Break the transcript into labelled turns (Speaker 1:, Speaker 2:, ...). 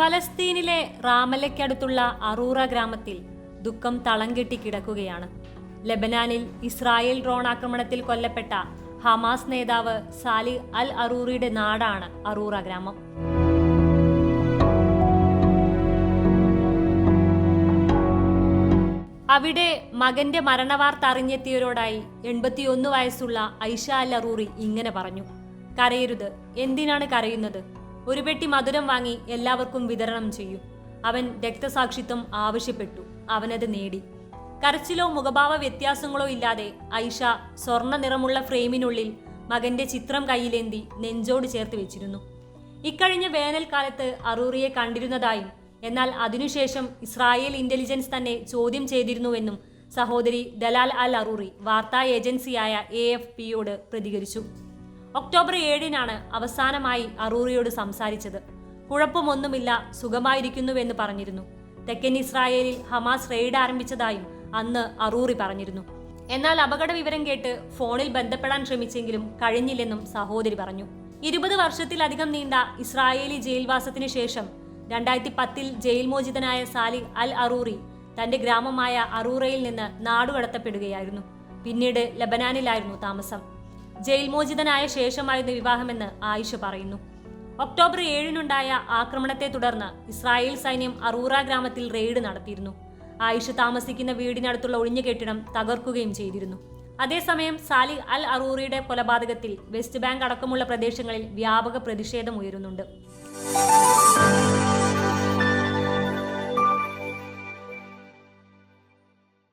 Speaker 1: ഫലസ്തീനിലെ റാമലയ്ക്കടുത്തുള്ള അറൂറ ഗ്രാമത്തിൽ ദുഃഖം തളം കെട്ടി കിടക്കുകയാണ്. ലെബനാനിൽ ഇസ്രായേൽ ഡ്രോൺ ആക്രമണത്തിൽ കൊല്ലപ്പെട്ട ഹമാസ് നേതാവ് സാലി അൽ അറൂറിയുടെ നാടാണ് അറൂറ ഗ്രാമം. അവിടെ മകന്റെ മരണവാർത്ത അറിഞ്ഞെത്തിയവരോടായി എൺപത്തിയൊന്ന് വയസ്സുള്ള ഐഷ അൽ അറൂറി ഇങ്ങനെ പറഞ്ഞു. കരയരുത്. എന്തിനാണ് കരയുന്നത്? ഒരു പെട്ടി മധുരം വാങ്ങി എല്ലാവർക്കും വിതരണം ചെയ്യൂ. അവൻ രക്തസാക്ഷിത്വം ആവശ്യപ്പെട്ടു. അവനത് നേടി. കരച്ചിലോ മുഖഭാവ വ്യത്യാസങ്ങളോ ഇല്ലാതെ ഐഷ സ്വർണ നിറമുള്ള ഫ്രെയിമിനുള്ളിൽ മകന്റെ ചിത്രം കയ്യിലേന്തി നെഞ്ചോട് ചേർത്ത് വെച്ചിരുന്നു. ഇക്കഴിഞ്ഞ വേനൽക്കാലത്ത് അറൂറിയെ കണ്ടിരുന്നതായും എന്നാൽ അതിനുശേഷം ഇസ്രായേൽ ഇന്റലിജൻസ് തന്നെ ചോദ്യം ചെയ്തിരുന്നുവെന്നും സഹോദരി ദലാൽ അൽ അറൂറി വാർത്താ ഏജൻസിയായ എ പ്രതികരിച്ചു. ഒക്ടോബർ ഏഴിനാണ് അവസാനമായി അറൂറിയോട് സംസാരിച്ചത്. കുഴപ്പമൊന്നുമില്ല സുഖമായിരിക്കുന്നുവെന്ന് പറഞ്ഞിരുന്നു. തെക്കൻ ഇസ്രായേലിൽ ഹമാസ് റെയ്ഡ് ആരംഭിച്ചതായും അന്ന് അറൂറി പറഞ്ഞിരുന്നു. എന്നാൽ അപകട വിവരം കേട്ട് ഫോണിൽ ബന്ധപ്പെടാൻ ശ്രമിച്ചെങ്കിലും കഴിഞ്ഞില്ലെന്നും സഹോദരി പറഞ്ഞു. ഇരുപത് വർഷത്തിലധികം നീണ്ട ഇസ്രായേലി ജയിൽവാസത്തിനു ശേഷം രണ്ടായിരത്തി പത്തിൽ ജയിൽ മോചിതനായ സാലിഹ് അൽ അറൂറി തന്റെ ഗ്രാമമായ അറൂറയിൽ നിന്ന് നാടുകടത്തപ്പെടുകയായിരുന്നു. പിന്നീട് ലബനാനിലായിരുന്നു താമസം. ജയിൽ മോചിതനായ ശേഷമായിരുന്നു വിവാഹമെന്ന് ആയിഷ പറയുന്നു. ഒക്ടോബർ ഏഴിനുണ്ടായ ആക്രമണത്തെ തുടർന്ന് ഇസ്രായേൽ സൈന്യം അറൂറ ഗ്രാമത്തിൽ റെയ്ഡ് നടത്തിയിരുന്നു. ആയിഷ താമസിക്കുന്ന വീടിനടുത്തുള്ള ഒഴിഞ്ഞ കെട്ടിടം തകർക്കുകയും ചെയ്തിരുന്നു. അതേസമയം സാലി അൽ അറൂറിയുടെ കൊലപാതകത്തിൽ വെസ്റ്റ് ബാങ്ക് അടക്കമുള്ള പ്രദേശങ്ങളിൽ വ്യാപക പ്രതിഷേധം ഉയരുന്നുണ്ട്.